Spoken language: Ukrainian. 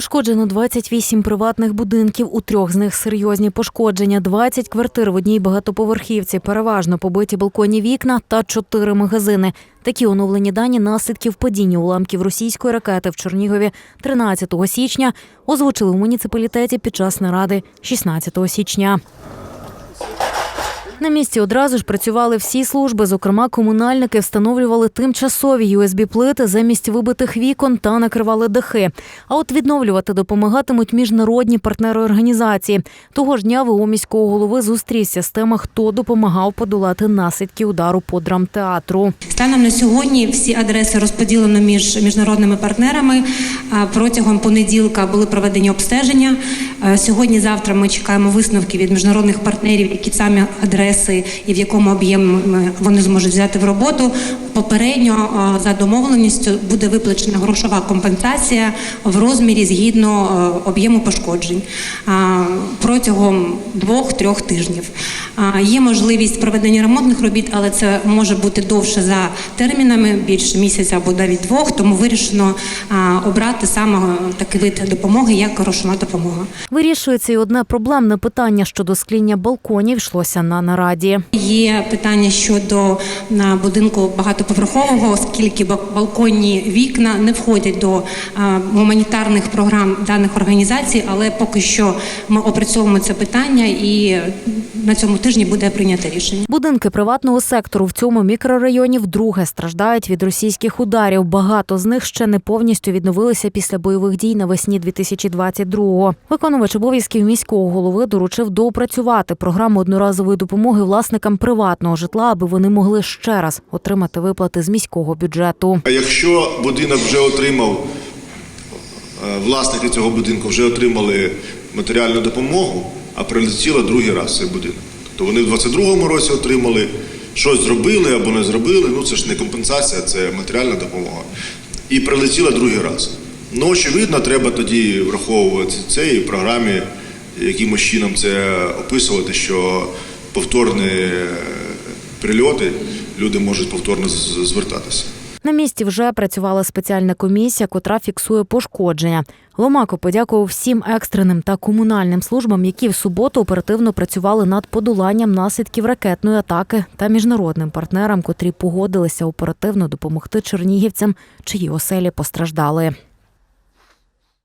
Пошкоджено 28 приватних будинків. У трьох з них серйозні пошкодження. 20 квартир в одній багатоповерхівці, переважно побиті балконні вікна та 4 магазини. Такі оновлені дані наслідків падіння уламків російської ракети в Чернігові 13 січня озвучили в муніципалітеті під час наради 16 січня. На місці одразу ж працювали всі служби. Зокрема, комунальники встановлювали тимчасові USB-плити замість вибитих вікон та накривали дахи. А от відновлювати допомагатимуть міжнародні партнери організації. Того ж дня ВО міського голови зустрівся з теми, хто допомагав подолати наслідки удару по драмтеатру. Станом на сьогодні всі адреси розподілено між міжнародними партнерами. Протягом понеділка були проведені обстеження. Е, Сьогодні-завтра ми чекаємо висновки від міжнародних партнерів, які самі адреси і в якому об'ємі вони зможуть взяти в роботу. Попередньо е, за домовленістю буде виплачена грошова компенсація в розмірі згідно е, об'єму пошкоджень протягом двох-трьох тижнів. Є можливість проведення ремонтних робіт, але це може бути довше за термінами, більше місяця або навіть двох. Тому вирішено обрати саме такий вид допомоги, як грошова допомога. Вирішується й одне проблемне питання щодо скління балконів йшлося на нараді. Є питання щодо на будинку багатоповерхового, оскільки ба- балконні вікна не входять до гуманітарних програм даних організацій, але поки що ми опрацьовуємо це питання і на цьому тижні буде прийнято рішення. Будинки приватного сектору в цьому мікрорайоні вдруге страждають від російських ударів. Багато з них ще не повністю відновилися після бойових дій навесні 2022-го. Виконувач обов'язків міського голови доручив доопрацювати програму одноразової допомоги власникам приватного житла, аби вони могли ще раз отримати виплати з міського бюджету. А якщо будинок вже отримав, е, власники цього будинку вже отримали матеріальну допомогу, а прилетіло другий раз цей будинок. Тобто вони в 22-му році отримали, щось зробили або не зробили, ну це ж не компенсація, це матеріальна допомога. І прилетіло другий раз. Ну, очевидно, треба тоді враховувати це і в програмі якимось чином це описувати, що повторні прильоти люди можуть повторно звертатися. На місці вже працювала спеціальна комісія, котра фіксує пошкодження. Ломако подякував всім екстреним та комунальним службам, які в суботу оперативно працювали над подоланням наслідків ракетної атаки та міжнародним партнерам, котрі погодилися оперативно допомогти чернігівцям, чиї оселі постраждали.